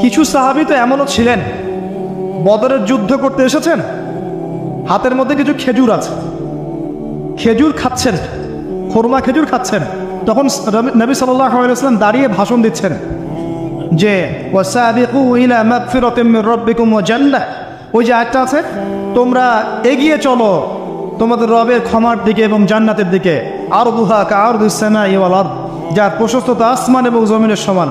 কিছু সাহাবি তো এমনও ছিলেন। বদরের যুদ্ধ করতে এসেছেন। হাতের মধ্যে কিছু খেজুর আছে। খেজুর খাচ্ছেন। খোরমা খেজুর খাচ্ছেন। তখন নবী সাল্লাম দাঁড়িয়ে ভাষণ দিচ্ছেন যে ওই যে আয়াতটা আছে, তোমরা এগিয়ে চলো তোমাদের রবের ক্ষমার দিকে এবং জান্নাতের দিকে। আর বুহা কারদুস সামাই ওয়াল আরদ, যার প্রশস্ততা আসমান এবং জমিনের সমান।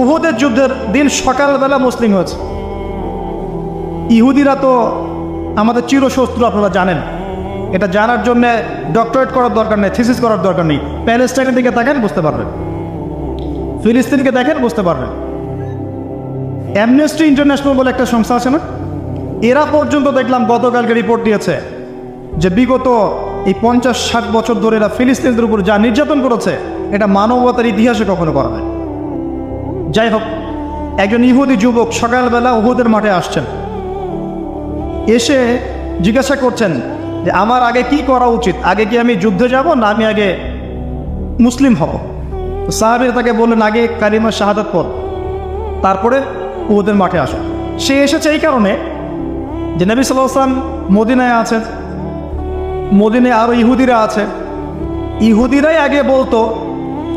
উহুদের যুদ্ধের দিন সকালবেলা মুসলিম হয়েছে। ইহুদিরা তো আমাদের চিরশত্রু, আপনারা জানেন। এটা জানার জন্য ডক্টরেট করার দরকার নেই, থিসিস করার দরকার নেই। প্যালেস্টাইনের দিকে দেখেন বুঝতে পারবেন। ফিলিস্তিনকে দেখেন, বুঝতে পারবেন। অ্যামনেস্টি ইন্টারন্যাশনাল বলে একটা সংস্থা আছে না? এরা পর্যন্ত দেখলাম গতকালকে রিপোর্ট দিয়েছে যে বিগত এই পঞ্চাশ ষাট বছর ধরে এরা ফিলিস্তিনদের উপর যা নির্যাতন করেছে, এটা মানবতার ইতিহাসে কখনো করা হয় যাই হোক একজন ইহুদি যুবক সকালবেলা উহুদের মাঠে আসছেন। এসে জিজ্ঞাসা করছেন যে, আমার আগে কি করা উচিত? আগে কি আমি যুদ্ধে যাব না আমি আগে মুসলিম হব? সাহাবির তাকে বললেন, আগে কারিমা শাহাদাত পর তারপরে উহুদের মাঠে আসো। সে এসেছে এই কারণে যে নবী সাল্লাম মদিনায় আছেন। মদিনায় আরও ইহুদিরা আছে। ইহুদিরাই আগে বলতো,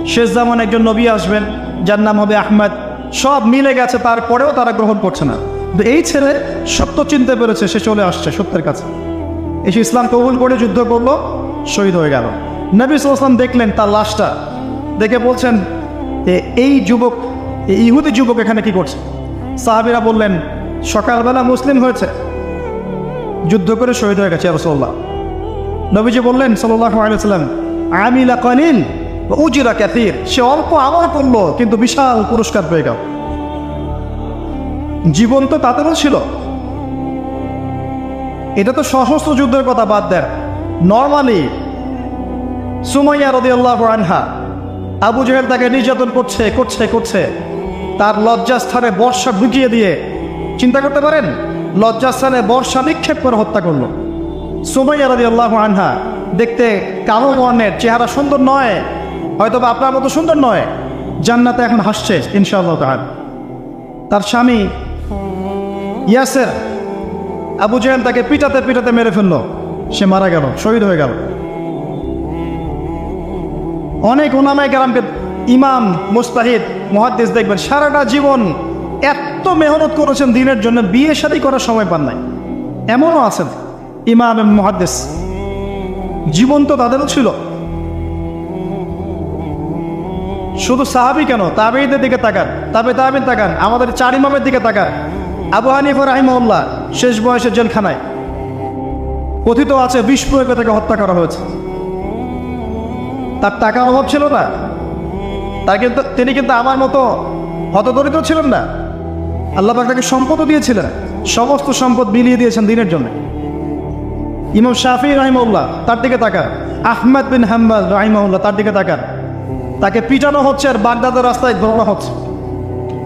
শেষ জামান একজন নবী আসবেন। যার নাম হবে আহমেদ, সব মিলে গেছে, তারপরেও তারা গ্রহণ করছে না। কিন্তু এই ছেলে সত্য চিনতে পেরেছে, সে চলে আসছে সত্যের কাছে। এসে ইসলাম কবুল করে যুদ্ধ করল, শহীদ হয়ে গেল। নবী সাল্লাম দেখলেন তার লাশটা, দেখে বলছেন এই যুবক ইহুদি যুবক এখানে কি করছে? সাহাবিরা বললেন, সকালবেলা মুসলিম হয়েছে। যুদ্ধ করে শহীদ হয়ে গেছে রসল্লাহ নবীজি বললেন সাল্লাহ আমিলা কানিল উজিরা ক্যাথির সে অল্প আমল করল, কিন্তু বিশাল পুরস্কার পেয়ে গেল। জীবন তো তাদেরও ছিল। এটা তো সশস্ত্র যুদ্ধের কথা বাদ দেন। নর্মালি সুমাইয়া রদি আল্লাহ আনহা, আবু জহেল তাকে নির্যাতন করছে করছে করছে। তার লজ্জাস্থানে বর্ষা ঢুকিয়ে দিয়ে, চিন্তা করতে পারেন? লজ্জাস্থানে বর্ষা নিক্ষেপ করে হত্যা করল। সুমাইয়া রদি আল্লাহ আনহা দেখতে কালো বর্ণের চেহারা সুন্দর নয় হয়তো বা আপনার মতো সুন্দর নয়। জান্নাতে এখন হাসছে, ইনশাআল্লাহ তাহার তার স্বামী ইয়াসের, আবু জেহেল তাকে পিটাতে পিটাতে মেরে ফেলল। সে মারা গেল, শহীদ হয়ে গেল। অনেক ওনামাই গ্রামকে ইমাম, মুস্তাহিদ মহাদ্দেশ দেখবেন, সারাটা জীবন এত মেহনত করেছেন দিনের জন্য, বিয়ে শাদী করার সময় পান নাই। এমনও আছেন ইমাম মহাদ্দেশ জীবন তো তাদেরও ছিল। শুধু সাহাবি কেন? তাবেইদের দিকে তাকান, তাবে তাবিন তাকান, আমাদের চার ইমামের দিকে তাকান। আবু হানিফা রাহিমউল্লাহ শেষ বয়সে জেলখানায়। কথিত আছে প্রয়োগে তাকে হত্যা করা হয়েছে। তার টাকার অভাব ছিল না। তার কিন্তু, তিনি কিন্তু আমার মতো হতদরিদ্র ছিলেন না। আল্লাহ তাকে সম্পদও দিয়েছিলেন, সমস্ত সম্পদ বিলিয়ে দিয়েছেন দিনের জন্য। ইমাম শাফি রাহিমউল্লাহ তার দিকে তাকান। আহমেদ বিন হাম্বাল রাহিমউল্লাহ তার দিকে তাকান। তাকে পিটানো হচ্ছে আর বাগদাদের রাস্তায় ঘোরানো হচ্ছে।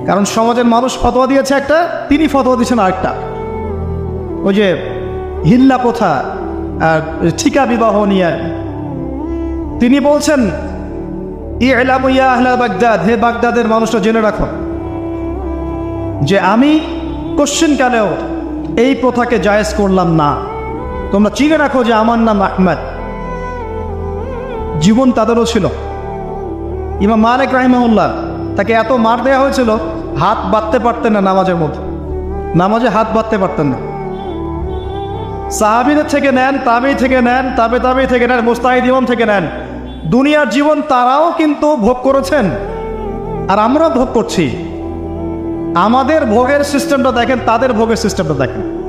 কারণ সমাজের মানুষ ফতোয়া দিয়েছে একটা, তিনি ফতোয়া দিয়েছেন আরেকটা। ওই যে হিল্লা প্রথা আর ঠিকা বিবাহ নিয়ে। তিনি বলছেন ইয়া আহলা বাগদাদ, হে বাগদাদের মানুষটা জেনে রাখো যে আমি কোশ্চিনকালেও এই প্রথাকে জায়েজ করলাম না। তোমরা চিনে রাখো যে আমার নাম আহমেদ। জীবন তাদেরও ছিল। ইমাম মালিক রাহিমাহুল্লাহ, তাকে এত মার দেওয়া হয়েছিল, হাত বাঁধতে পারতেন না নামাজের মধ্যে। নামাজে হাত বাঁধতে পারতেন না। সাহাবিদের থেকে নেন তাবি থেকে নেন, তাবে তাবি থেকে নেন মুস্তাহিদ ইমাম থেকে নেন। দুনিয়ার জীবন তারাও কিন্তু ভোগ করেছেন। আর আমরা ভোগ করছি। আমাদের ভোগের সিস্টেমটা দেখেন, তাদের ভোগের সিস্টেমটা দেখেন।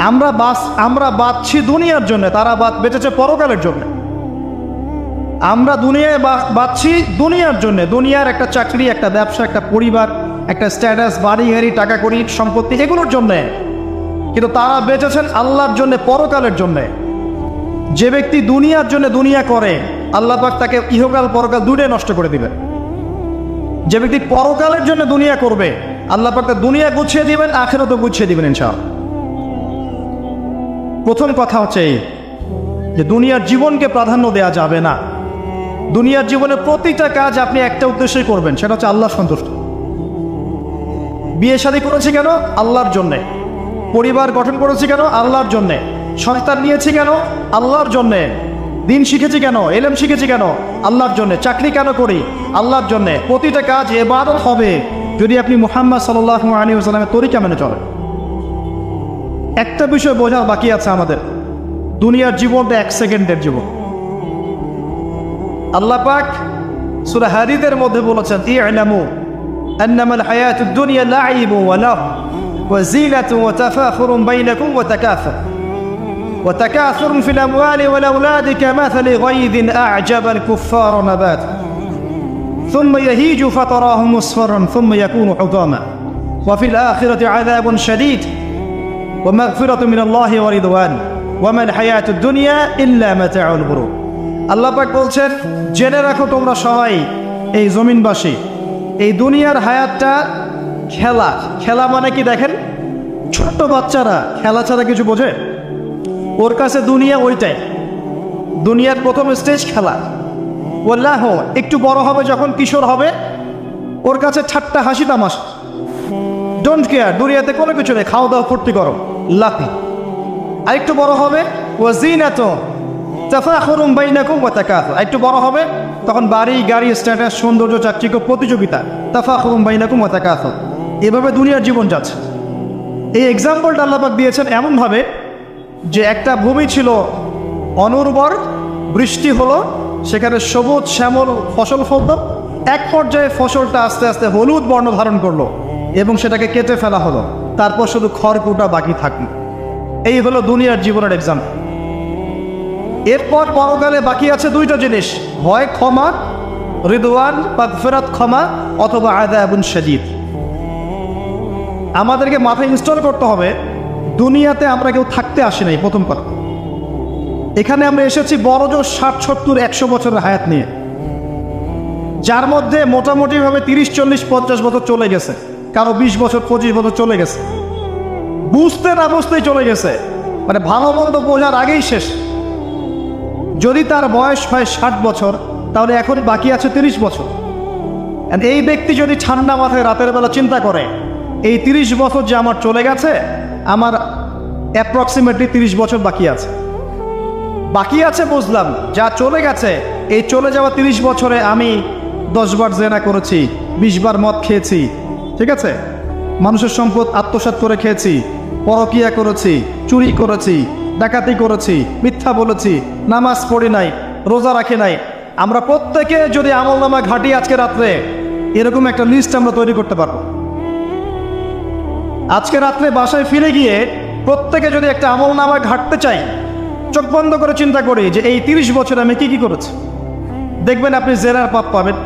আমরা বাস আমরা বাঁচছি দুনিয়ার জন্য, তারা বাদ বেঁচেছে পরকালের জন্য। আমরা দুনিয়ায় বাঁচছি দুনিয়ার জন্য। দুনিয়ার একটা চাকরি, একটা ব্যবসা, একটা পরিবার, একটা স্ট্যাটাস বাড়ি, গাড়ি, টাকা করি সম্পত্তি এগুলোর জন্যে। কিন্তু তারা বেঁচেছেন আল্লাহর জন্য, পরকালের জন্যে। যে ব্যক্তি দুনিয়ার জন্য দুনিয়া করে, আল্লাহ পাক তাকে ইহকাল, পরকাল দুটোই নষ্ট করে দিবেন। যে ব্যক্তি পরকালের জন্য দুনিয়া করবে, আল্লাহ পাক তার দুনিয়া গুছিয়ে দিবেন, আখেরতও গুছিয়ে দিবেন ইনশাআল্লাহ। প্রথম কথা হচ্ছে এই, যে দুনিয়ার জীবনকে প্রাধান্য দেওয়া যাবে না। দুনিয়ার জীবনে প্রতিটা কাজ আপনি একটা উদ্দেশ্যই করবেন, সেটা হচ্ছে আল্লাহ সন্তুষ্ট। বিয়ে শাদী করেছি কেন? আল্লাহর জন্যে। পরিবার গঠন করেছি কেন? আল্লাহর জন্যে। সন্তান নিয়েছি কেন? আল্লাহর জন্যে। দিন শিখেছি কেন? এলেম শিখেছি কেন? আল্লাহর জন্যে। চাকরি কেন করি? আল্লাহর জন্যে। প্রতিটা কাজ এবারও হবে যদি আপনি মোহাম্মদ সাল্লাহ আলী সাল্লামের তরিকা মেনে চলেন। একটা বিষয় বোঝার বাকি আছে আমাদের। দুনিয়ার জীবনটা এক সেকেন্ডের জীবন। আল্লাহ পাক সূরা হাদিদের মধ্যে বলেছেন ই'লামু أنما الحياة الدنيا لعب وله وزينة وتفاخر بينكم وتكاثر وتكاثر في الأموال والأولاد كمثل غيظ أعجب الكفار نبات ثم يهيج فتراه مصفرا ثم يكون حطاما وفي الآخرة عذاب شديد ومغفرة من الله ورضوان وما الحياة الدنيا إلا متاع الغرور আল্লাহ পাক বলছেন, জেনে রাখো তোমরা সবাই, এই জমিনবাসী, এই দুনিয়ার হায়াতটা খেলা খেলা মানে কি দেখেন? ছোট্ট বাচ্চারা খেলা ছাড়া কিছু বোঝে? ওর কাছে দুনিয়া ওইটাই। দুনিয়ার প্রথম স্টেজ খেলা। ওল্লাহ একটু বড় হবে যখন কিশোর হবে, ওর কাছে ঠাট্টা হাসি তামাশা। ডোন্ট কেয়ার দুনিয়াতে কোনো কিছু নেই, খাওয়া দাওয়া, ফুর্তি করো, লাফি। আরেকটু বড় হবে ও জিনাত তাফাখুরুম বাইনাকুম ওয়া তাকাথুর আরেকটু বড় হবে, তখন বাড়ি, গাড়ি স্ট্যাটাস সৌন্দর্য চাকচিক্য প্রতিযোগিতা, তাফাখুরুম বাইনাকুম ওয়া তাকাথুর এভাবে দুনিয়ার জীবন যাচ্ছে। এই এক্সাম্পলটা আল্লাপাক দিয়েছেন এমনভাবে যে একটা ভূমি ছিল অনুর্বর, বৃষ্টি হলো, সেখানে সবুজ, শ্যামল ফসল ফলত, এক পর্যায়ে ফসলটা আস্তে আস্তে হলুদ বর্ণ ধারণ করল এবং সেটাকে কেটে ফেলা হলো। তারপর শুধু খড়কুটা বাকি থাকল। এই হলো দুনিয়ার জীবনের এক্সাম্পল এরপর পরকালে বাকি আছে দুইটা জিনিস। হয় ক্ষমা, রিদওয়ান বা ফেরাত ক্ষমা অথবা আয়দা এবং সাজিদ আমাদেরকে মাথায় ইনস্টল করতে হবে। দুনিয়াতে আমরা কেউ থাকতে আসি নাই, প্রথম কথা। এখানে আমরা এসেছি বড়জোর ষাট সত্তর একশো বছরের হায়াত নিয়ে। যার মধ্যে মোটামুটিভাবে তিরিশ, চল্লিশ, পঞ্চাশ বছর চলে গেছে। কারও বিশ বছর, পঁচিশ বছর চলে গেছে। বুঝতে না বুঝতেই চলে গেছে। মানে ভালো মন্দ বোঝার আগেই শেষ। যদি তার বয়স হয় ষাট বছর, তাহলে এখন বাকি আছে তিরিশ বছর। এই ব্যক্তি যদি ঠান্ডা মাথায় রাতের বেলা চিন্তা করে, এই তিরিশ বছর যে আমার চলে গেছে, আমার অ্যাপ্রক্সিমেটলি তিরিশ বছর বাকি আছে। বাকি আছে বুঝলাম, যা চলে গেছে, এই চলে যাওয়া তিরিশ বছরে আমি দশবার জেনা করেছি বিশবার মদ খেয়েছি, ঠিক আছে? মানুষের সম্পদ আত্মসাৎ করে খেয়েছি, পরকিয়া করেছি, চুরি করেছি ডাকাতি করেছি, মিথ্যা বলেছি, নামাজ পড়ি নাই, রোজা রাখি নাই। আমরা প্রত্যেকে যদি আমল নামা ঘাটি আজকে রাত্রে, এরকম একটা লিস্ট আমরা তৈরি করতে পারব। আজকে রাত্রে বাসায় ফিরে গিয়ে প্রত্যেকে যদি একটা আমল নামা ঘাটতে চাই, চোখ বন্ধ করে চিন্তা করি যে এই তিরিশ বছর আমি কি কি করেছি। দেখবেন আপনি জেনার পাপ পাবেন,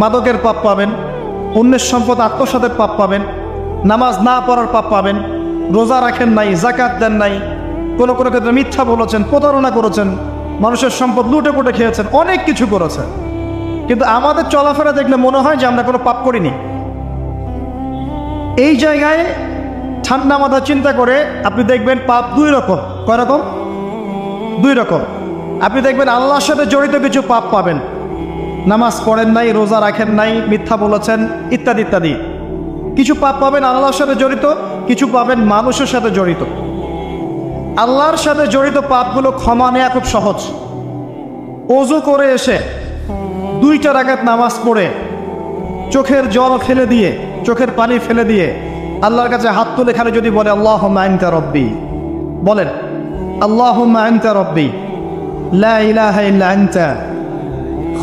মাদকের পাপ পাবেন, অন্যের সম্পদ আত্মসাতের পাপ পাবেন, নামাজ না পড়ার পাপ পাবেন, রোজা রাখেন নাই জাকাত দেন নাই কোনো কোনো ক্ষেত্রে মিথ্যা বলেছেন, প্রতারণা করেছেন, মানুষের সম্পদ লুটে পুটে খেয়েছেন, অনেক কিছু করেছেন কিন্তু আমাদের চলাফেরা দেখলে মনে হয় যে আমরা কোনো পাপ করিনি। এই জায়গায় ঠান্ডা মাথা চিন্তা করে আপনি দেখবেন পাপ দুই রকম। কয় রকম? দুই রকম। আপনি দেখবেন আল্লাহর সাথে জড়িত কিছু পাপ পাবেন। নামাজ পড়েন নাই, রোজা রাখেন নাই, মিথ্যা বলেছেন, ইত্যাদি ইত্যাদি। কিছু পাপ পাবেন আল্লাহর সাথে জড়িত, কিছু পাবেন মানুষের সাথে জড়িত। আল্লাহর সাথে জড়িত পাপগুলো ক্ষমা নেওয়া খুব সহজ। ওজু করে এসে দুইটা রাগাত নামাজ পড়ে, চোখের জল ফেলে দিয়ে, চোখের পানি ফেলে দিয়ে আল্লাহর কাছে হাত তুলে খালে যদি বলে আল্লাহ মায়ন্তা রব্বি। বলেন আল্লাহ মায়ন্তা রব্বি।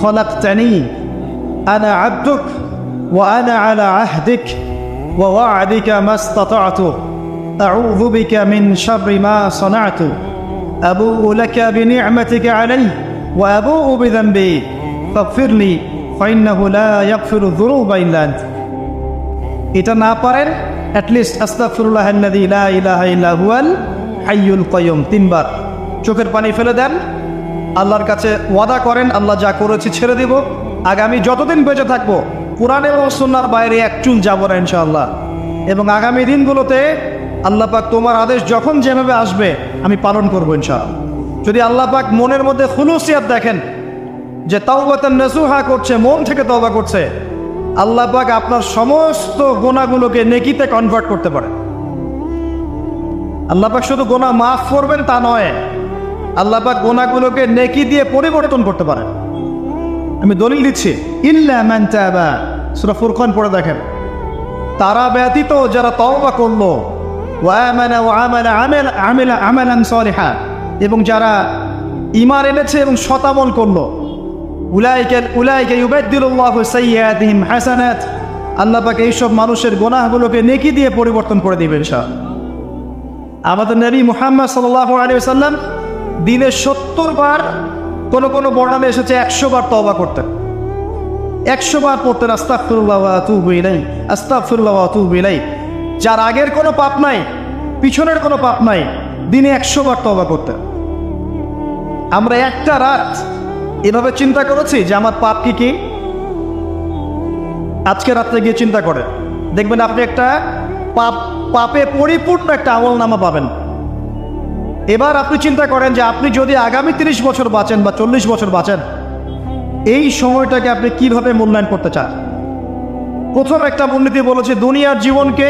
খলাক্তানি। আনা আব্দুক। ওয়া আনা আলা আহদিক। ওয়া আদিকা মাস্তাত أعوذ بك من شر ما صنعت أبوء لك بنعمتك علي وأبوء بذنبي فاغفر لي فإنه لا يغفر الذنوب إلا أنت এটা না পারেন অ্যাটলিস্ট আস্তাফুল্লাহ ইলা ইলাহা ইল্লা হুয়াল হাইয়ুল কয়ুম তিনবার চোখের পানি ফেলে দেন আল্লাহর কাছে ওয়াদা করেন আল্লাহ যা করেছি ছেড়ে দিব আগামী যতদিন বেঁচে থাকবো কোরআন এবং সুন্নার বাইরে এক চুল যাবো না ইনশাআল্লাহ এবং আগামী দিনগুলোতে আল্লাহ পাক তোমার আদেশ যখন যেভাবে আসবে, আমি পালন করব ইনশাআল্লাহ। যদি আল্লাহ পাক মনের মধ্যে খুলুসিয়াত দেখেন, যে তাওবাতান নসুহা করছে, মন থেকে তওবা করছে, আল্লাহ পাক আপনার সমস্ত গোনাগুলোকে নেকিতে কনভার্ট করতে পারে। আল্লাহ পাক শুধু গোনা মাফ করবেন তা নয়, আল্লাহ পাক গোনাগুলোকে নেকি দিয়ে পরিবর্তন করতে পারেন। আমি দলিল দিচ্ছি, ইল্লা মান তাবা। সূরা পড়ে দেখেন। তারা ব্যতীত যারা তওবা করল আমেল আমেলা এবং যারা ইমান এনেছে এবং শতামল করল, উলাইকে এইসব মানুষের গোনাহগুলোকে নেকি দিয়ে পরিবর্তন করে দিবেন আমাদের নবী মুহাম্মদ সাল্লাম দিনে সত্তর বার কোনো কোনো বর্ণামে এসেছে, একশো বার তওবা করতেন। একশো বার পড়তেন আতুবু ইলাই যার আগের কোনো পাপ নাই, পিছনের কোনো পাপ নাই, দিনে একশো বার তওবা করতেন আমরা একটা রাত এভাবে চিন্তা করেছি যে আমার পাপ কি কি? আজকে রাত্রে গিয়ে চিন্তা করে দেখবেন আপনি একটা পাপ, পাপে পরিপূর্ণ একটা আমল নামা পাবেন। এবার আপনি চিন্তা করেন যে আপনি যদি আগামী তিরিশ বছর বাঁচেন বা চল্লিশ বছর বাঁচেন, এই সময়টাকে আপনি কীভাবে মূল্যায়ন করতে চান? প্রথম একটা মূলনীতি বলেছে, দুনিয়ার জীবনকে